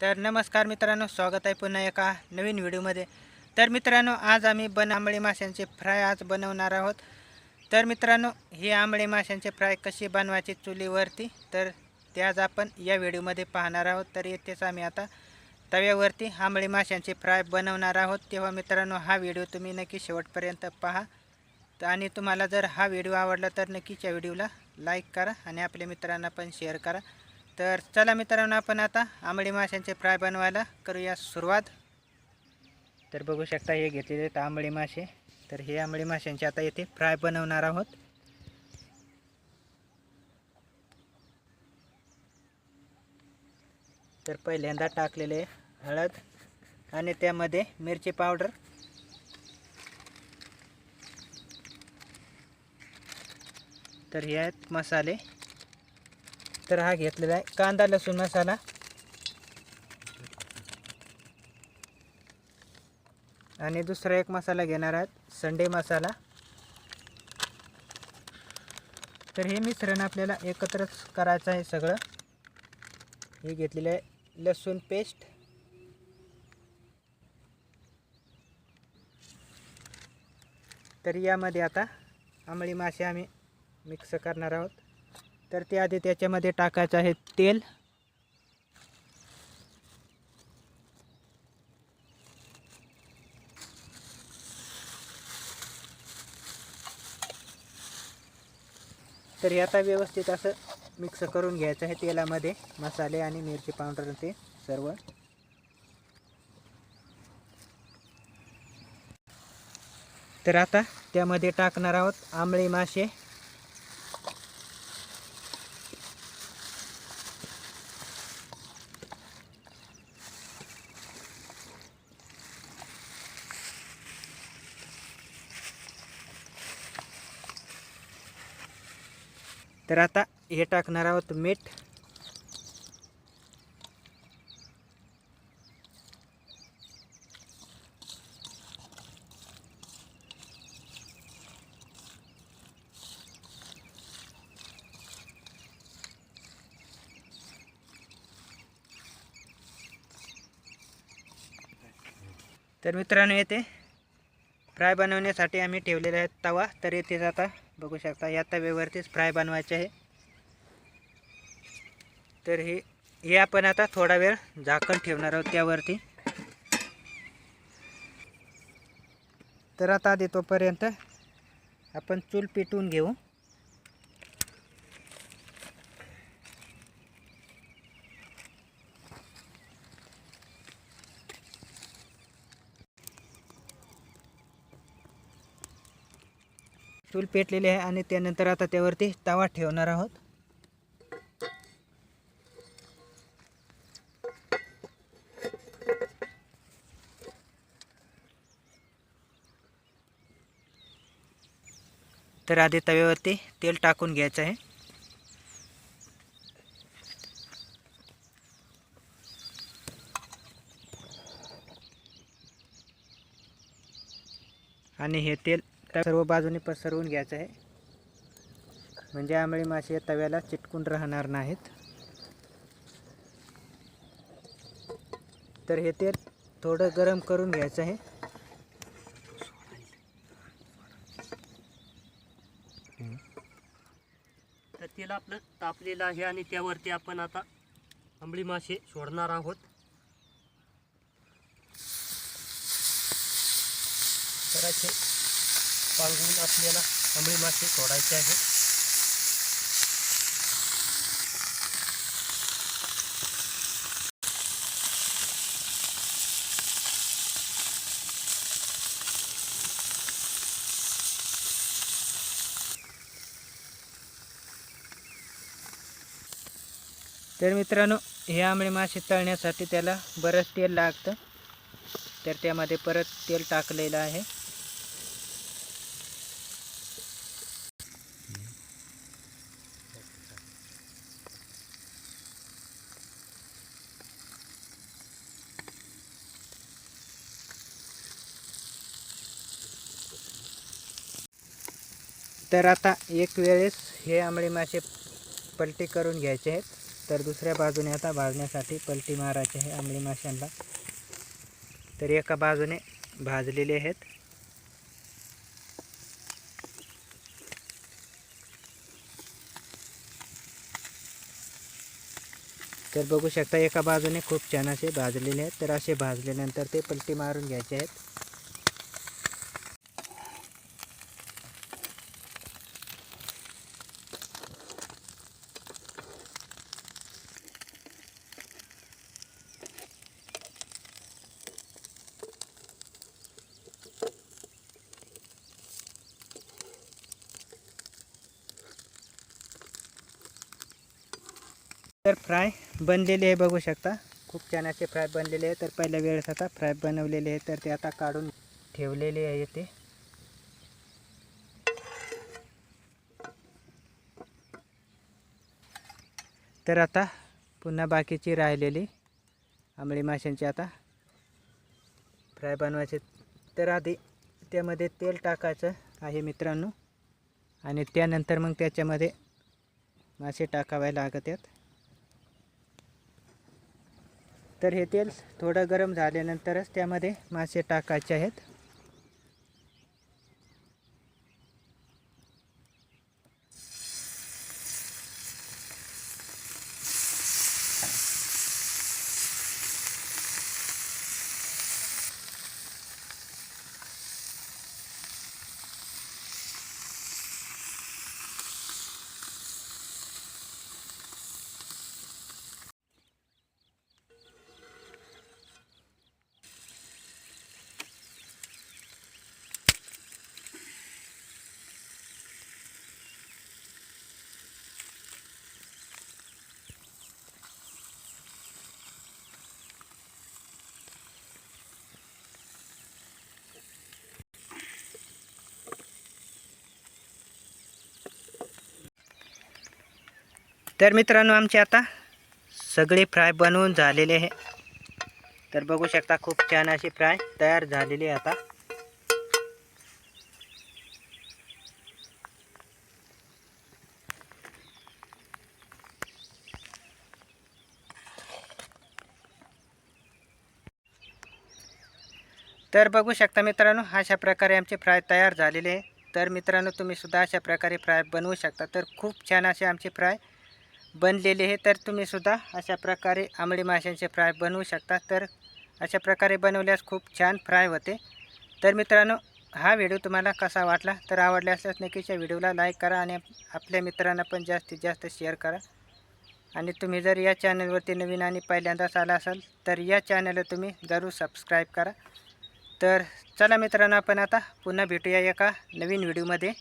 तर नमस्कार मित्रांनो स्वागत आहे पुन्हा एका नवीन व्हिडिओमध्ये. तर मित्रांनो आज आम्ही बन आंबळी माशांचे फ्राय आज बनवणार आहोत. तर मित्रांनो हे आंबळे माशांचे फ्राय कसे बनवायचे चुलीवरती तर ते आज आपण या व्हिडिओमध्ये पाहणार आहोत. तर येथेच आम्ही आता तव्यावरती आंबळी माशांचे फ्राय बनवणार आहोत. तेव्हा मित्रांनो हा व्हिडिओ तुम्ही नक्की शेवटपर्यंत पहा. तर आणि तुम्हाला जर हा व्हिडिओ आवडला तर नक्कीच या व्हिडिओला लाईक करा आणि आपल्या मित्रांना पण शेअर करा. तर चला मित्रांनो आपण आता आंबडी माशांचे फ्राय बनवायला करूया सुरुवात. तर बघू शकता हे घेतलेले आहेत आंबळी मासे. तर हे आंबळी माशांचे आता येथे फ्राय बनवणार आहोत. तर पहिल्यांदा टाकलेले हळद आणि त्यामध्ये मिरची पावडर. तर हे आहेत मसाले. तर हा घेतलेला आहे. कांदा लसूण मसाला. आणि दुसरा एक मसाला घेणार आहात. संडे मसाला. तर हे मिश्रण आपल्याला एकत्रच करायचं आहे सगळं. हे घेतलेलं आहे लसूण पेस्ट. तर यामध्ये आता आंबळी मासे आम्ही मिक्स करणार आहोत. तर ते आधी त्याच्यामध्ये टाकायचं आहे तेल. तर आता व्यवस्थित असं मिक्स करून घ्यायचं आहे तेलामध्ये मसाले आणि मिरची पावडर ते सर्व. तर आता त्यामध्ये टाकणार आहोत आंबळी मासे. तर आता हे टाकणार आहोत मीठ. तर मित्रांनो येते फ्राय बनवण्यासाठी आम्ही ठेवलेला आहे तवा. तर येथेच आता बघू शकता या तव्यावरतीच फ्राय बनवायचे आहे. तर हे हे आपण आता थोडा वेळ झाकण ठेवणार आहोत त्यावरती. तर आता आधी तोपर्यंत आपण चूल पेटवून घेऊ. चूल पेटलेली आहे आणि त्यानंतर आता त्यावरती तवा ठेवणार आहोत. तर आधी तव्यावरती तेल टाकून घ्यायचं आहे. आणि हे तेल त्या सर्व बाजूने पसरवून घ्यायचं आहे. म्हणजे आंबळी मासे तव्याला चिटकून राहणार नाहीत. तर हे तेल थोडं गरम करून घ्यायचं आहे. तर तेल आपलं तापलेलं आहे आणि त्यावरती आपण आता आंबळी मासे सोडणार आहोत. तर असे पांगून आपल्याला आंबळी मासे सोडायचे आहे तर मित्रांनो हे आंबळे मासे तळण्यासाठी त्याला बरंच तेल लागतं. तर त्यामध्ये परत तेल टाकलेलं आहे. तर आता एक वेळेस हे आंबळे मासे पलटी करून घ्यायचे आहेत. तर दुसऱ्या बाजूने आता भाजण्यासाठी पलटी मारायची आहे आंबळी माशांना. तर एका बाजूने भाजलेले आहेत. तर बघू शकता एका बाजूने खूप छान असे भाजलेले आहेत. तर असे भाजल्यानंतर ते पलटी मारून घ्यायचे आहेत. तर फ्राय बनलेले आहे बघू शकता. खूप छान असे फ्राय बनलेले आहे. तर पहिल्या वेळेस आता फ्राय बनवलेले आहे. तर ते आता काढून ठेवलेले आहे ते. तर आता पुन्हा बाकीची राहिलेली आंबळी माशांची आता फ्राय बनवायचे. तर आधी त्यामध्ये तेल टाकायचं आहे मित्रांनो. आणि त्यानंतर मग त्याच्यामध्ये मासे टाकावे लागत आहेत तर हे तेल थोडं गरम झाल्यानंतरच त्यामध्ये मासे टाकायचे आहेत. तर मित्रांनो आमचे आता सगळे फ्राय बनवून झालेले आहे. तर बघू शकता खूप छान अशी फ्राय तयार झालेली आहे आता. तर बघू शकता मित्रांनो अशा प्रकारे आमचे फ्राय तयार झालेले आहे. तर मित्रांनो तुम्ही सुद्धा अशा प्रकारे फ्राय बनवू शकता. तर खूप छान असे आमचे फ्राय बनलेले आहे तर तुम्ही सुद्धा अशा प्रकारे आंबडी माशांचे फ्राय बनवू शकता. तर अशा प्रकारे बनवल्यास खूप छान फ्राय होते. तर मित्रांनो हा व्हिडिओ तुम्हाला कसा वाटला? तर आवडला असल्यास नक्कीच या व्हिडिओला लाईक करा आणि आपल्या मित्रांना पण जास्तीत जास्त शेअर करा. आणि तुम्ही जर या चॅनलवरती नवीन आणि पहिल्यांदाच आला असाल तर या चॅनलला तुम्ही जरूर सबस्क्राईब करा. तर चला मित्रांनो आपण आता पुन्हा भेटूया एका नवीन व्हिडिओमध्ये.